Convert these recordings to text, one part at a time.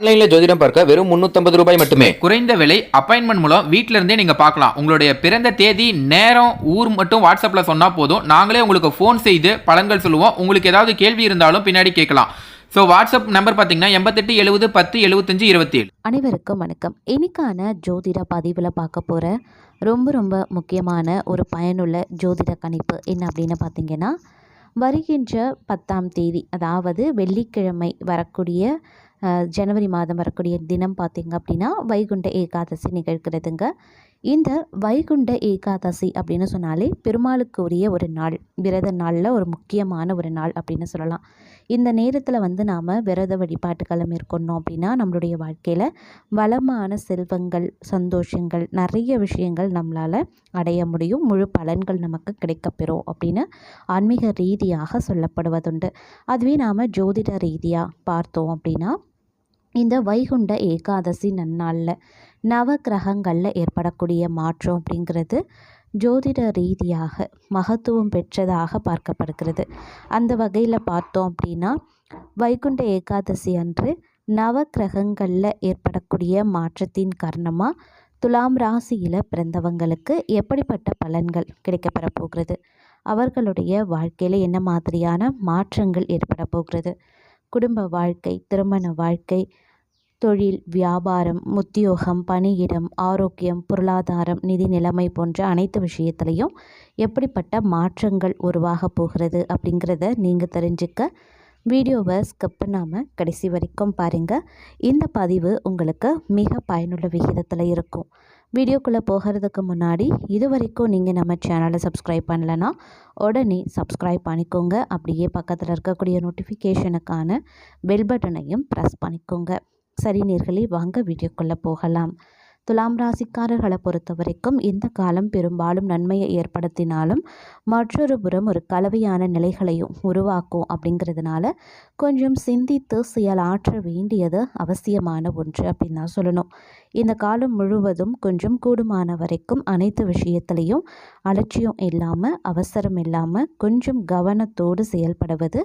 ஆன்லைனில் ஜோதிடம் பார்க்க வெறும் முந்நூற்றம்பது ரூபாய் மட்டுமே. குறைந்த விலை அப்பாயின்மெண்ட் மூலம் வீட்ல இருந்தே நீங்க பார்க்கலாம். உங்களுடைய பிறந்த தேதி நேரம் ஊர் மட்டும் வாட்ஸ்அப்ல சொன்னா போதும். நாங்களே உங்களுக்கு ஃபோன் செய்து பலன்கள் சொல்லுவோம். உங்களுக்கு ஏதாவது கேள்வி இருந்தாலும் பின்னாடி கேட்கலாம். ஸோ வாட்ஸ்அப் நம்பர் பார்த்தீங்கன்னா எண்பத்தெட்டு எழுபது பத்து எழுபத்தஞ்சு இருபத்தி ஏழு அனைவருக்கும் வணக்கம். இன்னைக்கான ஜோதிட பதிவில் பார்க்க போகிற ரொம்ப ரொம்ப முக்கியமான ஒரு பயனுள்ள ஜோதிட கணிப்பு என்ன அப்படின்னு பார்த்தீங்கன்னா வருகின்ற பத்தாம் தேதி அதாவது வெள்ளிக்கிழமை வரக்கூடிய ஜனவரி மாதம் வரக்கூடிய தினம் பார்த்திங்க அப்படின்னா வைகுண்ட ஏகாதசி நிகழ்கிறதுங்க. இந்த வைகுண்ட ஏகாதசி அப்படின்னு சொன்னாலே பெருமாளுக்கு உரிய ஒரு நாள் விரத நாளில் ஒரு முக்கியமான ஒரு நாள் அப்படின்னு சொல்லலாம். இந்த நேரத்தில் வந்து நாம் விரத வழிபாட்டுகளை மேற்கொண்டோம் அப்படின்னா நம்மளுடைய வாழ்க்கையில் வளமான செல்வங்கள் சந்தோஷங்கள் நிறைய விஷயங்கள் நம்மளால் அடைய முடியும். முழு பலன்கள் நமக்கு கிடைக்கப்பெறும் அப்படின்னு ஆன்மீக ரீதியாக சொல்லப்படுவதுண்டு. அதுவே நாம் ஜோதிட ரீதியாக பார்த்தோம் அப்படின்னா இந்த வைகுண்ட ஏகாதசி நன்னாளில் நவ கிரகங்களில் ஏற்படக்கூடிய மாற்றம் அப்படிங்கிறது ஜோதிட ரீதியாக மகத்துவம் பெற்றதாக பார்க்கப்படுகிறது. அந்த வகையில் பார்த்தோம் அப்படின்னா வைகுண்ட ஏகாதசி அன்று நவ கிரகங்களில் ஏற்படக்கூடிய மாற்றத்தின் காரணமாக துலாம் ராசியில் பிறந்தவங்களுக்கு எப்படிப்பட்ட பலன்கள் கிடைக்கப்பெற போகிறது? அவர்களுடைய வாழ்க்கையில் என்ன மாதிரியான மாற்றங்கள் ஏற்பட போகிறது? குடும்ப வாழ்க்கை திருமண வாழ்க்கை தொழில் வியாபாரம் உத்தியோகம் பணியிடம் ஆரோக்கியம் பொருளாதாரம் நிதி நிலைமை போன்ற அனைத்து விஷயத்துலையும் எப்படிப்பட்ட மாற்றங்கள் உருவாக போகிறது அப்படிங்கிறத நீங்கள் தெரிஞ்சுக்க வீடியோவை ஸ்கிப் பண்ணாமல் கடைசி வரைக்கும் பாருங்கள் இந்த பதிவு உங்களுக்கு மிக பயனுள்ள விகிதத்தில் இருக்கும். வீடியோக்குள்ளே போகிறதுக்கு முன்னாடி இது வரைக்கும் நீங்கள் நம்ம சேனலை சப்ஸ்கிரைப் பண்ணலைன்னா உடனே சப்ஸ்கிரைப் பண்ணிக்கோங்க. அப்படியே பக்கத்தில் இருக்கக்கூடிய நோட்டிஃபிகேஷனுக்கான பெல் பட்டனையும் ப்ரெஸ் பண்ணிக்கோங்க. சரி நேர்களே வாங்க வீடியோக்குள்ளே போகலாம். துலாம் ராசிக்காரர்களை பொறுத்த வரைக்கும் இந்த காலம் பெரும்பாலும் நன்மையை ஏற்படுத்தினாலும் மற்றொரு புறம் ஒரு கலவையான நிலைகளையும் உருவாக்கும் அப்படிங்கிறதுனால கொஞ்சம் சிந்தித்து செயலாற்ற வேண்டியது அவசியமான ஒன்று அப்படின்னு தான் சொல்லணும். இந்த காலம் முழுவதும் கொஞ்சம் கூடுமான வரைக்கும் அனைத்து விஷயத்திலையும் அலட்சியம் இல்லாமல் அவசரம் இல்லாமல் கொஞ்சம் கவனத்தோடு செயல்படுவது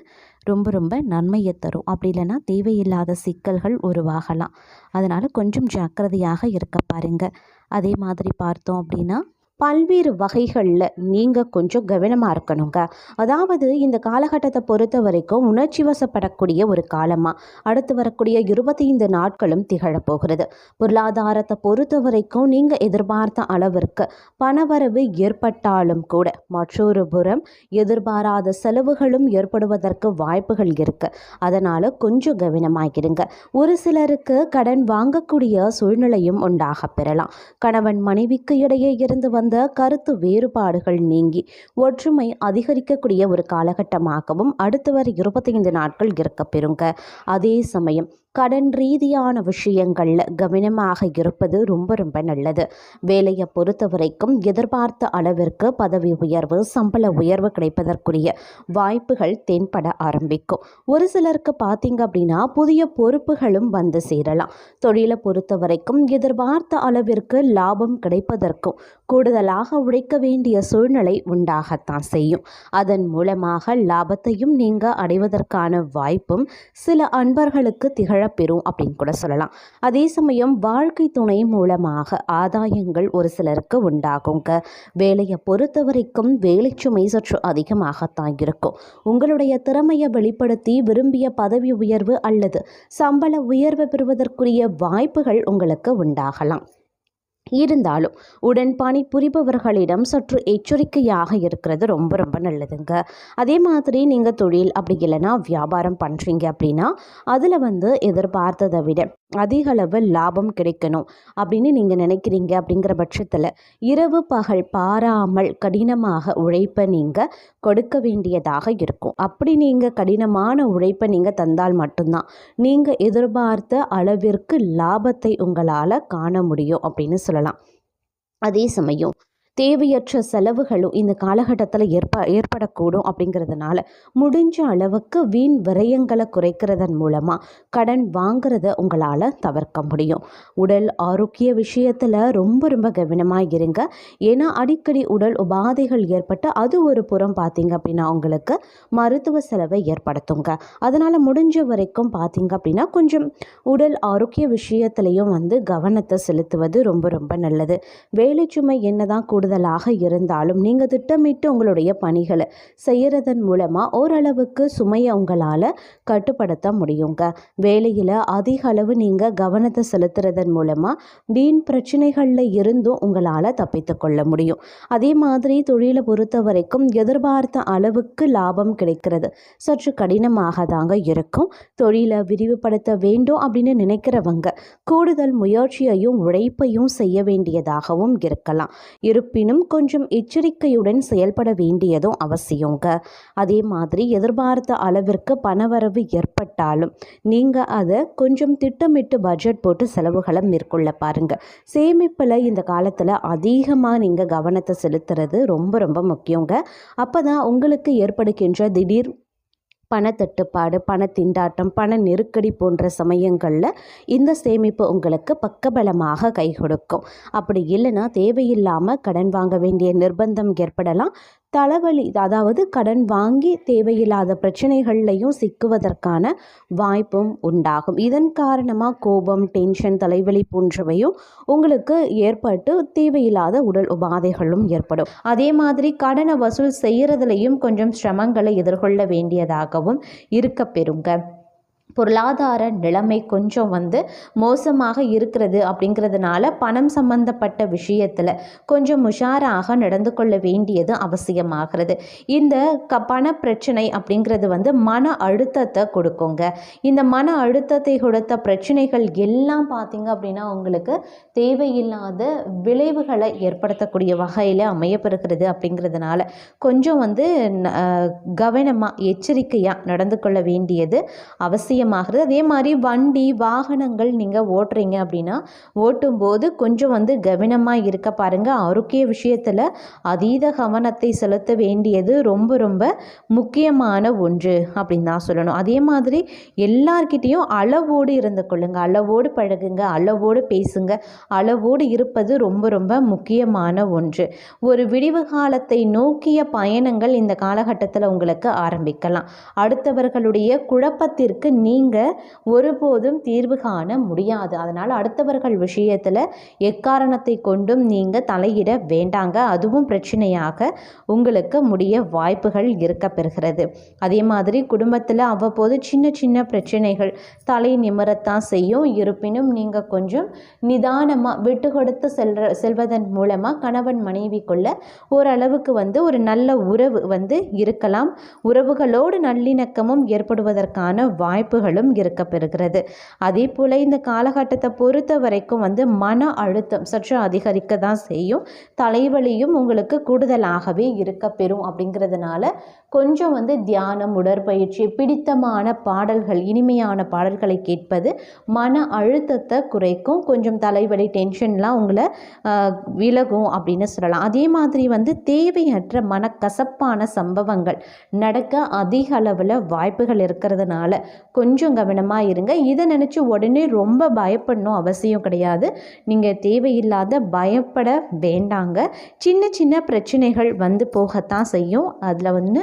ரொம்ப ரொம்ப நன்மையை தரும். அப்படி இல்லைன்னா தேவையில்லாத சிக்கல்கள் உருவாகலாம். அதனால் கொஞ்சம் ஜாக்கிரதையாக இருக்க பாருங்கள் அதே மாதிரி பார்த்தோம் அப்படின்னா பல்வேறு வகைகளில் நீங்கள் கொஞ்சம் கவனமாக இருக்கணுங்க. அதாவது இந்த காலகட்டத்தை பொறுத்த வரைக்கும் உணர்ச்சி வசப்படக்கூடிய ஒரு காலமாக அடுத்து வரக்கூடிய இருபத்தைந்து நாட்களும் திகழப் போகிறது பொருளாதாரத்தை பொறுத்த வரைக்கும் நீங்கள் எதிர்பார்த்த அளவிற்கு பணவரவு ஏற்பட்டாலும் கூட மற்றொரு புறம் எதிர்பாராத செலவுகளும் ஏற்படுவதற்கு வாய்ப்புகள் இருக்குது அதனால் கொஞ்சம் கவனமாகிருங்க ஒரு சிலருக்கு கடன் வாங்கக்கூடிய சூழ்நிலையும் உண்டாக பெறலாம். கணவன் மனைவிக்கு இடையே இருந்து வந்த கருத்து வேறுபாடுகள் நீங்கி ஒற்றுமை அதிகரிக்கக்கூடிய ஒரு காலகட்டமாகவும் அடுத்து வர இருபத்தைந்து நாட்கள் இருக்கப்பெறுங்க அதே சமயம் கடன் ரீதியான விஷயங்களில் கவனமாக இருப்பது ரொம்ப ரொம்ப நல்லது. வேலையை பொறுத்த வரைக்கும் எதிர்பார்த்த அளவிற்கு பதவி உயர்வு சம்பள உயர்வு கிடைப்பதற்குரிய வாய்ப்புகள் தென்பட ஆரம்பிக்கும். ஒரு சிலருக்கு பார்த்தீங்க அப்படின்னா புதிய பொறுப்புகளும் வந்து சேரலாம். தொழிலை பொறுத்த வரைக்கும் எதிர்பார்த்த அளவிற்கு லாபம் கிடைப்பதற்கும் கூடுதலாக உழைக்க வேண்டிய சூழ்நிலை உண்டாகத்தான் செய்யும். அதன் மூலமாக லாபத்தையும் நீங்கள் அடைவதற்கான வாய்ப்பும் சில அன்பர்களுக்கு திகழப்பெறும் அப்படின்னு கூட சொல்லலாம். அதே சமயம் வாழ்க்கை துணை மூலமாக ஆதாயங்கள் ஒரு சிலருக்கு உண்டாகுங்க. வேலையை பொறுத்த வரைக்கும் வேலை சுமை சற்று அதிகமாகத்தான் இருக்கும் உங்களுடைய திறமையை வெளிப்படுத்தி விரும்பிய பதவி உயர்வு அல்லது சம்பள உயர்வு பெறுவதற்குரிய வாய்ப்புகள் உங்களுக்கு உண்டாகலாம். இருந்தாலும் உடன்பாணி புரிபவர்களிடம் சற்று எச்சரிக்கையாக இருக்கிறது ரொம்ப ரொம்ப நல்லதுங்க. அதே மாதிரி நீங்கள் தொழில் அப்படி இல்லைன்னா வியாபாரம் பண்ணுறீங்க அப்படின்னா அதில் வந்து எதிர்பார்த்ததை விட அதிக அளவு லாபம் கிடைக்கணும் அப்படின்னு நீங்கள் நினைக்கிறீங்க அப்படிங்கிற பட்சத்தில் இரவு பகல் பாராமல் கடினமாக உழைப்பை நீங்கள் கொடுக்க வேண்டியதாக இருக்கும். அப்படி நீங்கள் கடினமான உழைப்பை நீங்கள் தந்தால் மட்டும்தான் நீங்கள் எதிர்பார்த்த அளவிற்கு லாபத்தை உங்களால் காண முடியும் அப்படின்னு சொல்லலாம். அதே சமயம் தேவையற்ற செலவுகளும் இந்த காலகட்டத்தில் ஏற்ப ஏற்படக்கூடும் அப்படிங்கிறதுனால முடிஞ்ச அளவுக்கு வீண் விரயங்களை குறைக்கிறதன் மூலமாக கடன் வாங்குறத உங்களால் தவிர்க்க முடியும். உடல் ஆரோக்கிய விஷயத்தில் ரொம்ப ரொம்ப கவனமாக இருங்க. ஏன்னா அடிக்கடி உடல் உபாதைகள் ஏற்பட்டு அது ஒரு புறம் பார்த்தீங்க அப்படின்னா உங்களுக்கு மருத்துவ செலவை ஏற்படுத்துங்க. அதனால் முடிஞ்ச வரைக்கும் பார்த்தீங்க அப்படின்னா கொஞ்சம் உடல் ஆரோக்கிய விஷயத்துலையும் வந்து கவனத்தை செலுத்துவது ரொம்ப ரொம்ப நல்லது. வேலை சுமை என்னதான் கூடுதலாக இருந்தாலும் நீங்கள் திட்டமிட்டு உங்களுடைய பணிகளை செய்கிறதன் மூலமாக ஓரளவுக்கு சுமையை உங்களால் கட்டுப்படுத்த முடியுங்க. வேலையில் அதிக அளவு நீங்கள் கவனத்தை செலுத்துறதன் மூலமாக வீண் பிரச்சனைகளில் இருந்தும் உங்களால் தப்பித்து கொள்ள முடியும். அதே மாதிரி தொழிலை பொறுத்த வரைக்கும் எதிர்பார்த்த அளவுக்கு லாபம் கிடைக்கிறது. சற்று கடினமாக தாங்க இருக்கும். தொழிலை விரிவுபடுத்த வேண்டும் அப்படின்னு நினைக்கிறவங்க கூடுதல் முயற்சியையும் உழைப்பையும் செய்ய வேண்டியதாகவும் இருக்கலாம். இருப்பினும் கொஞ்சம் எச்சரிக்கையுடன் செயல்பட வேண்டியதும் அவசியங்க. அதே மாதிரி எதிர்பார்த்த அளவிற்கு பணவரவு ஏற்பட்டாலும் நீங்கள் அதை கொஞ்சம் திட்டமிட்டு பட்ஜெட் போட்டு செலவுகளை மேற்கொள்ள பாருங்க. சேமிப்பில் இந்த காலத்தில் அதிகமாக நீங்கள் கவனத்தை செலுத்துறது ரொம்ப ரொம்ப முக்கியங்க. அப்போ தான் உங்களுக்கு ஏற்படுகின்ற திடீர் பணத்தட்டுப்பாடு பண திண்டாட்டம் பண நெருக்கடி போன்ற சமயங்களில் இந்த சேமிப்பு உங்களுக்கு பக்கபலமாக கை கொடுக்கும் அப்படி இல்லைன்னா தேவையில்லாமல் கடன் வாங்க வேண்டிய நிர்பந்தம் ஏற்படலாம். தலைவலி அதாவது கடன் வாங்கி தேவையில்லாத பிரச்சனைகள்லையும் சிக்குவதற்கான வாய்ப்பும் உண்டாகும். இதன் காரணமாக கோபம் டென்ஷன் தலைவலி போன்றவையும் உங்களுக்கு ஏற்பட்டு தேவையில்லாத உடல் உபாதைகளும் ஏற்படும். அதே மாதிரி கடனை வசூல் செய்கிறதுலையும் கொஞ்சம் சிரமங்களை எதிர்கொள்ள வேண்டியதாகவும் இருக்க பெறுங்க பொருளாதார நிலைமை கொஞ்சம் வந்து மோசமாக இருக்கிறது அப்படிங்கிறதுனால பணம் சம்பந்தப்பட்ட விஷயத்தில் கொஞ்சம் உஷாராக நடந்து கொள்ள வேண்டியது அவசியமாகிறது. இந்த க பண பிரச்சனை அப்படிங்கிறது வந்து மன அழுத்தத்தை கொடுக்குங்க. இந்த மன அழுத்தத்தை கொடுத்த பிரச்சனைகள் எல்லாம் பார்த்தீங்க அப்படின்னா உங்களுக்கு தேவையில்லாத விளைவுகளை ஏற்படுத்தக்கூடிய வகையில் அமையப்பெறுகிறது அப்படிங்கிறதுனால கொஞ்சம் வந்து கவனமாக எச்சரிக்கையாக நடந்து கொள்ள வேண்டியது அவசியம். அதிகமாகிறது. அதே மாதிரி வண்டி வாகனங்கள் நீங்கள் ஓட்டுறீங்க அப்படின்னா ஓட்டும்போது கொஞ்சம் வந்து கவனமாக இருக்க பாருங்கள் ஆரோக்கிய விஷயத்தில் அதீத கவனத்தை செலுத்த வேண்டியது ரொம்ப ரொம்ப முக்கியமான ஒன்று அப்படின்னு தான் சொல்லணும். அதே மாதிரி எல்லார்கிட்டேயும் அளவோடு இருந்து கொள்ளுங்க. அளவோடு பழகுங்க அளவோடு பேசுங்க அளவோடு இருப்பது ரொம்ப ரொம்ப முக்கியமான ஒன்று. ஒரு விடிவு காலத்தை நோக்கிய பயணங்கள் இந்த காலகட்டத்தில் உங்களுக்கு ஆரம்பிக்கலாம். அடுத்தவர்களுடைய குழப்பத்திற்கு நீங்கள் ஒருபோதும் தீர்வு காண முடியாது. அதனால் அடுத்தவர்கள் விஷயத்தில் எக்காரணத்தை கொண்டும் நீங்கள் தலையிட வேண்டாங்க. அதுவும் பிரச்சனையாக உங்களுக்கு முடிய வாய்ப்புகள் இருக்க பெறுகிறது. அதே மாதிரி குடும்பத்தில் அவ்வப்போது சின்ன சின்ன பிரச்சனைகள் தலை நிமிரத்தான் செய்யும். இருப்பினும் நீங்கள் கொஞ்சம் நிதானமாக விட்டு கொடுத்து செல்ற செல்வதன் மூலமாக கணவன் மனைவிக்குள்ள ஓரளவுக்கு வந்து ஒரு நல்ல உறவு வந்து இருக்கலாம். உறவுகளோடு நல்லிணக்கமும் ஏற்படுவதற்கான வாய்ப்பு வாய்ப்புகளும் இருக்க பெறுகிறது அதே போல் இந்த காலகட்டத்தை பொறுத்த வரைக்கும் வந்து மன அழுத்தம் சற்று அதிகரிக்க தான் செய்யும். தலைவலியும் உங்களுக்கு கூடுதலாகவே இருக்க பெறும் அப்படிங்கிறதுனால கொஞ்சம் வந்து தியானம் உடற்பயிற்சி பிடித்தமான பாடல்கள் இனிமையான பாடல்களை கேட்பது மன அழுத்தத்தை குறைக்கும். கொஞ்சம் தலைவலி டென்ஷன்லாம் உங்களை விலகும் அப்படின்னு சொல்லலாம். அதே மாதிரி வந்து தேவையற்ற மனக்கசப்பான சம்பவங்கள் நடக்க அதிக அளவில் வாய்ப்புகள் இருக்கிறதுனால கொஞ்சம் கொஞ்சம் கவனமாக இருங்க. இதை நினச்சி உடனே ரொம்ப பயப்படணும் அவசியம் கிடையாது. நீங்கள் தேவையில்லாத பயப்பட வேண்டாங்க. சின்ன சின்ன பிரச்சனைகள் வந்து போகத்தான் செய்யும். அதில் வந்து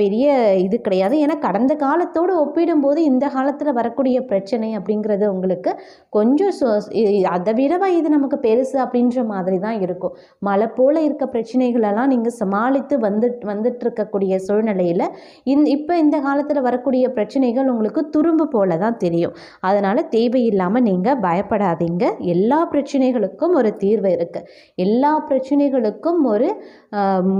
பெரிய இது கிடையாது. ஏன்னா கடந்த காலத்தோடு ஒப்பிடும்போது இந்த காலத்தில் வரக்கூடிய பிரச்சனை அப்படிங்கிறது உங்களுக்கு கொஞ்சம் அதை விடவா இது நமக்கு பெருசு அப்படின்ற மாதிரி தான் இருக்கும். மழை போல் இருக்க பிரச்சனைகளெல்லாம் நீங்கள் சமாளித்து வந்து வந்துட்டு இருக்கக்கூடிய சூழ்நிலையில் இந் இப்போ இந்த காலத்தில் வரக்கூடிய பிரச்சனைகள் உங்களுக்கு துரும்பு போல தான் தெரியும். அதனால் தேவையில்லாமல் நீங்கள் பயப்படாதீங்க. எல்லா பிரச்சனைகளுக்கும் ஒரு தீர்வு இருக்குது எல்லா பிரச்சனைகளுக்கும் ஒரு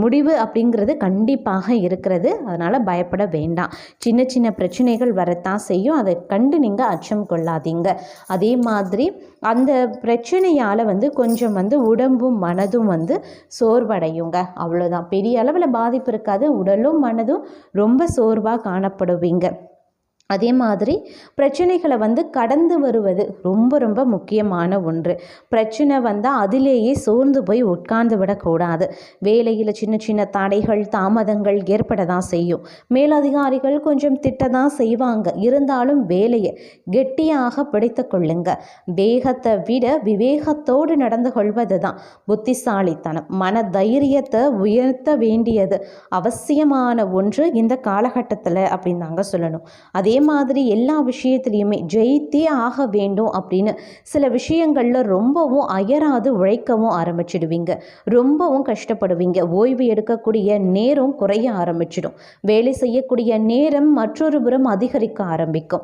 முடிவு அப்படிங்கிறது கண்டிப்பாக இருக்கிறது. அதனால் பயப்பட வேண்டாம். சின்ன சின்ன பிரச்சனைகள் வரத்தான் செய்யும். அதை கண்டு நீங்கள் அச்சம் கொள்ளாதீங்க. அதே மாதிரி அந்த பிரச்சனையால் வந்து கொஞ்சம் வந்து உடம்பும் மனதும் வந்து சோர்வடையுங்க. அவ்வளோதான் பெரிய அளவில் பாதிப்பு இருக்காது. உடலும் மனதும் ரொம்ப சோர்வாக காணப்படுவீங்க. அதே மாதிரி பிரச்சனைகளை வந்து கடந்து வருவது ரொம்ப ரொம்ப முக்கியமான ஒன்று. பிரச்சனை வந்தால் அதிலேயே சோர்ந்து போய் உட்கார்ந்து விடக்கூடாது. வேலையில் சின்ன சின்ன தடைகள் தாமதங்கள் ஏற்பட தான் செய்யும். மேலதிகாரிகள் கொஞ்சம் திட்ட தான் செய்வாங்க. இருந்தாலும் வேலையை கெட்டியாக பிடித்து கொள்ளுங்க. வேகத்தை விட விவேகத்தோடு நடந்து கொள்வது தான் புத்திசாலித்தனம். மன தைரியத்தை உயர்த்த வேண்டியது அவசியமான ஒன்று இந்த காலகட்டத்தில் அப்படின்னு தாங்க சொல்லணும். அதே மாதிரி எல்லா விஷயத்துலையுமே ஜெயித்தே ஆக வேண்டும் அப்படின்னு சில விஷயங்களில் ரொம்பவும் அயராது உழைக்கவும் ஆரம்பிச்சிடுவீங்க. ரொம்பவும் கஷ்டப்படுவீங்க. ஓய்வு எடுக்கக்கூடிய நேரம் குறைய ஆரம்பிச்சிடும். வேலை செய்யக்கூடிய நேரம் மற்றொரு புறம் அதிகரிக்க ஆரம்பிக்கும்.